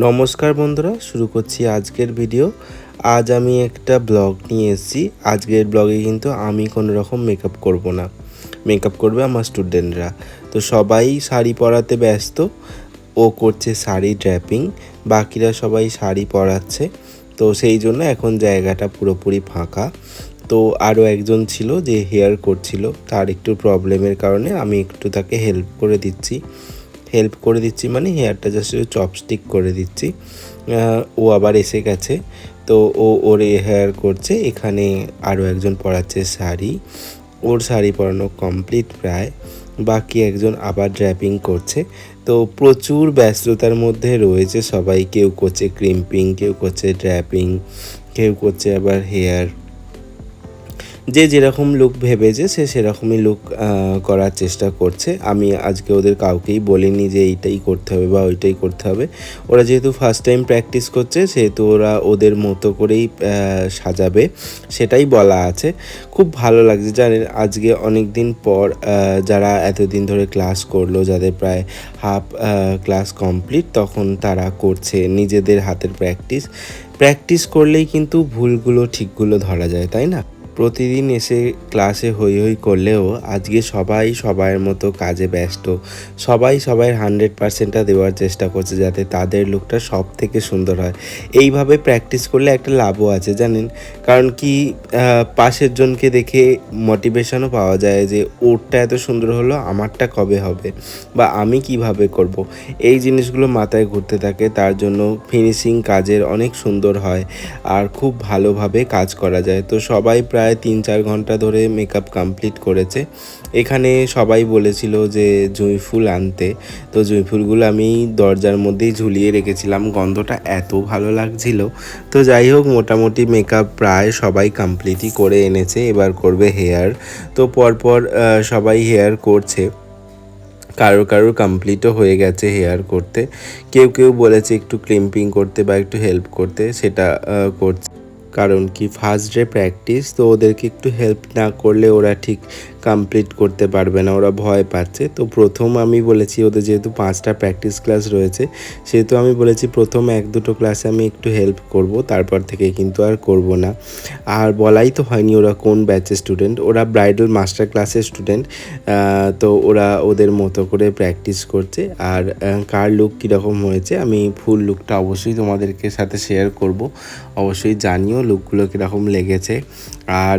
নমস্কার বন্ধুরা, শুরু করছি আজকের ভিডিও আজ আমি একটা ব্লগ নিয়ে এসেছি। আজকের ব্লগে কিন্তু আমি কোনো রকম মেকআপ করব না। মেকআপ করবে আমার স্টুডেন্টরা তো সবাই শাড়ি পরাতে ব্যস্ত। ও করছে শাড়ি ড্র্যাপিং বাকিরা সবাই শাড়ি পরাচ্ছে। তো সেই জন্য এখন জায়গাটা পুরোপুরি ফাঁকা। তো আরও একজন ছিল যে হেয়ার করছিল, তার একটু প্রবলেমের কারণে আমি একটু তাকে হেল্প করে দিচ্ছি। হেল্প করে দিচ্ছি মানে হেয়ারটা জাস্ট চপস্টিক করে দিচ্ছি। ও আবার এসে গেছে, তো ও, ওর হেয়ার করছে, এখানে আরও একজন পরাচ্ছে শাড়ি। ওর শাড়ি পরানো কমপ্লিট প্রায়, বাকি একজন আবার ড্র্যাপিং করছে। তো প্রচুর ব্যস্ততার মধ্যে রয়েছে সবাই, কেউ করছে ক্রিম্পিং কেউ করছে ড্র্যাপিং কেউ করছে আবার হেয়ার যে যেরকম লুক ভেবেছে, সে সেরকমই লুক করার চেষ্টা করছে। আমি আজকে ওদের কাউকেই বলিনি যে এইটাই করতে হবে বা ওইটাই করতে হবে। ওরা যেহেতু ফার্স্ট টাইম প্র্যাকটিস করছে, সেহেতু ওরা ওদের মতো করেই সাজাবে, সেটাই বলা আছে। খুব ভালো লাগছে জানেন আজকে অনেক দিন পর যারা এতদিন ধরে ক্লাস করল, যাদের প্রায় হাফ ক্লাস কমপ্লিট তখন তারা করছে নিজেদের হাতের প্র্যাকটিস প্র্যাকটিস করলেই কিন্তু ভুলগুলো ঠিকগুলো ধরা যায়, তাই না? প্রতিদিন এসে ক্লাসে হই হই করলেও আজকে সবাই সবার মতো কাজে ব্যস্ত। সবাই সবাই হান্ড্রেড পার্সেন্টটা দেওয়ার চেষ্টা করছে যাতে তাদের লুকটা সব থেকে সুন্দর হয়। এইভাবে প্র্যাকটিস করলে একটা লাভও আছে, জানেন? কারণ কি পাশের জনকে দেখে মোটিভেশনও পাওয়া যায় যে, ওরটা এত সুন্দর হলো, আমারটা কবে হবে? বা আমি কীভাবে করব? এই জিনিসগুলো মাথায় ঘুরতে থাকে, তার জন্য ফিনিশিং কাজের অনেক সুন্দর হয়, আর খুব ভালোভাবে কাজ করা যায়। তো সবাই প্রায় তিন চার ঘণ্টা ধরে মেকআপ কমপ্লিট করেছে। এখানে সবাই বলেছিল যে, জুঁই ফুল আনতে। তো জুঁই ফুলগুলো আমি দরজার মধ্যেই ঝুলিয়ে রেখেছিলাম। গন্ধটা এত ভালো লাগছিল। তো যাই হোক, মোটামুটি মেকআপ প্রায় সবাই কমপ্লিটই করে এনেছে। এবার করবে হেয়ার তো পরপর সবাই হেয়ার করছে। কারোর কারোর কমপ্লিটও হয়ে গেছে হেয়ার করতে। কেউ কেউ বলেছে একটু ক্লিম্পিং করতে বা একটু হেল্প করতে। সেটা করছে। কারণ কি ফার্স্ট ডে প্র্যাকটিস তো ওদেরকে একটু হেল্প না করলে ওরা ঠিক কমপ্লিট করতে পারবে না, ওরা ভয় পাচ্ছে। তো প্রথম আমি বলেছি, ওদের যেহেতু পাঁচটা প্র্যাকটিস ক্লাস রয়েছে, সেহেতু আমি বলেছি প্রথম এক দুটো ক্লাসে আমি একটু হেল্প করব, তারপর থেকে কিন্তু আর করব না। আর বলাই তো হয়নি ওরা কোন ব্যাচের স্টুডেন্ট ওরা ব্রাইডাল মাস্টার ক্লাসের স্টুডেন্ট তো ওরা ওদের মতো করে প্র্যাকটিস করছে। আর কার লুক কীরকম হয়েছে, আমি ফুল লুকটা অবশ্যই তোমাদেরকে সাথে শেয়ার করব। অবশ্যই জানিও লুকগুলো কীরকম লেগেছে? আর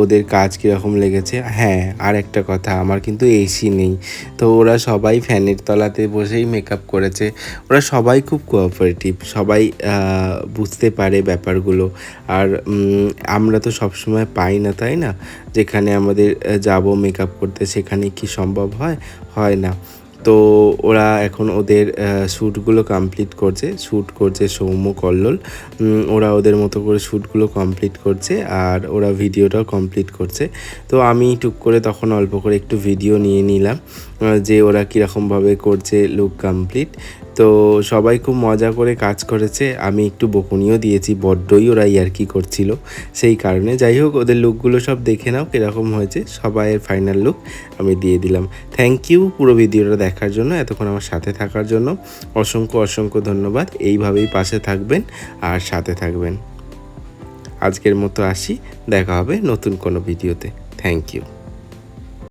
ওদের কাজ কীরকম লেগেছে? হ্যাঁ আর একটা কথা, আমার কিন্তু এসি নেই। তো ওরা সবাই ফ্যানের তলাতে বসেই মেকআপ করেছে। ওরা সবাই খুব কোঅপারেটিভ সবাই বুঝতে পারে ব্যাপারগুলো। আর আমরা তো সবসময় পাই না, তাই না? যেখানে আমাদের যাব মেকআপ করতে, সেখানে কি সম্ভব হয়? হয় না। তো ওরা এখন ওদের শ্যুটগুলো কমপ্লিট করছে, শ্যুট করছে সৌম্য, কল্লোল। ওরা ওদের মতো করে শ্যুটগুলো কমপ্লিট করছে আর ওরা ভিডিওটাও কমপ্লিট করছে। তো আমি টুক করে তখন অল্প করে একটু ভিডিও নিয়ে নিলাম যে ওরা কীরকমভাবে করছে লুক কমপ্লিট তো সবাই খুব মজা করে কাজ করেছে। আমি একটু বকুনিও দিয়েছি, বড্ডই ওরা ইয়ার্কি করছিল। সেই কারণে যাই হোক, ওদের লুকগুলো সব দেখে নাও কীরকম হয়েছে। সবাইয়ের ফাইনাল লুক আমি দিয়ে দিলাম। থ্যাংক ইউ পুরো ভিডিওটা দেখার জন্য, এতক্ষণ আমার সাথে থাকার জন্য। অসংখ্য অসংখ্য ধন্যবাদ। এইভাবেই পাশে থাকবেন আর সাথে থাকবেন। আজকের মতো আসি, দেখা হবে নতুন কোনো ভিডিওতে। Thank you